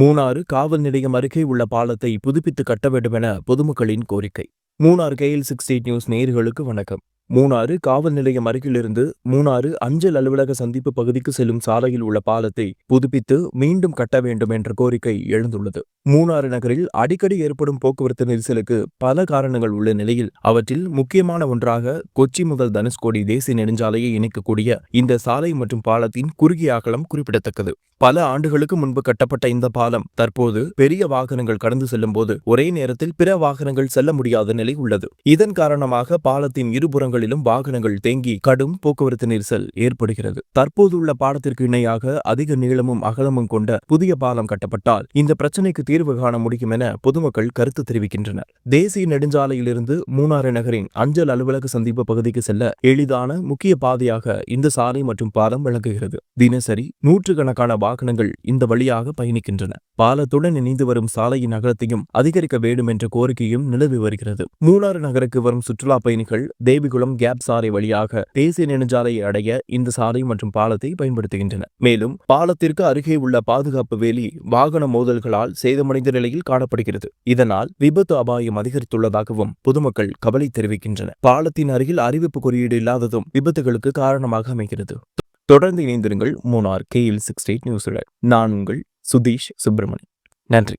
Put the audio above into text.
மூணாறு காவல் நிலையம் அருகே உள்ள பாலத்தை புதுப்பித்து கட்ட வேண்டும் என பொதுமக்களின் கோரிக்கை. Munnar KL six eight news நேயர்களுக்கு வணக்கம். மூணாறு காவல் நிலையம் அருகிலிருந்து மூணாறு அஞ்சல் அலுவலக சந்திப்பு பகுதிக்கு செல்லும் சாலையில் உள்ள பாலத்தை புதுப்பித்து மீண்டும் கட்ட வேண்டும் என்ற கோரிக்கை எழுந்துள்ளது. மூணாறு நகரில் அடிக்கடி ஏற்படும் போக்குவரத்து நெரிசலுக்கு பல காரணங்கள் உள்ள நிலையில் அவற்றில் முக்கியமான ஒன்றாக கொச்சி முதல் தனுஷ்கோடி தேசிய நெடுஞ்சாலையை இணைக்கக்கூடிய இந்த சாலை மற்றும் பாலத்தின் குறுகிய அகலம் குறிப்பிடத்தக்கது. பல ஆண்டுகளுக்கு முன்பு கட்டப்பட்ட இந்த பாலம் தற்போது பெரிய வாகனங்கள் கடந்து செல்லும் போது ஒரே நேரத்தில் பிற வாகனங்கள் செல்ல முடியாத நிலை உள்ளது. இதன் காரணமாக பாலத்தின் இருபுறங்களிலும் வாகனங்கள் தேங்கி கடும் போக்குவரத்து நெரிசல் ஏற்படுகிறது. தற்போதுள்ள பாலத்திற்கு இணையாக அதிக நீளமும் அகலமும் கொண்ட புதிய பாலம் கட்டப்பட்டால் இந்த பிரச்சினைக்கு தீர்வு காண முடியும் என பொதுமக்கள் கருத்து தெரிவிக்கின்றனர். தேசிய நெடுஞ்சாலையிலிருந்து மூணாறு நகரின் அஞ்சல் அலுவலக சந்திப்பு பகுதிக்கு செல்ல எளிதான முக்கிய பாதையாக இந்த சாலை மற்றும் பாலம் விளங்குகிறது. தினசரி நூற்றுக்கணக்கான வாகனங்கள் இந்த வழியாக பயணிக்கின்றன. பாலத்துடன் இணைந்து வரும் சாலையின் அகலத்தையும் அதிகரிக்க வேண்டும் என்ற கோரிக்கையும் நிலவி வருகிறது. மூணாறு நகருக்கு வரும் சுற்றுலா பயணிகள் தேவிகுளம் கேப் சாலை வழியாக தேசிய நெடுஞ்சாலையை அடைய இந்த சாலை மற்றும் பாலத்தை பயன்படுத்துகின்றனர். மேலும் பாலத்திற்கு அருகே உள்ள பாதுகாப்பு வேலி வாகன மோதல்களால் சேத சேதமடைந்த நிலையில் காணப்படுகிறது. இதனால் விபத்து அபாயம் அதிகரித்துள்ளதாகவும் பொதுமக்கள் கவலை தெரிவிக்கின்றனர். பாலத்தின் அருகில் அறிவிப்பு குறியீடு இல்லாததும் விபத்துகளுக்கு காரணமாக அமைகிறது. தொடர்ந்து இணைந்திருங்கள் மூணார் கேஎல் சிக்ஸ் எயிட் நியூஸுடன் நான் உங்கள் சுதீஷ் சுப்பிரமணி நன்றி.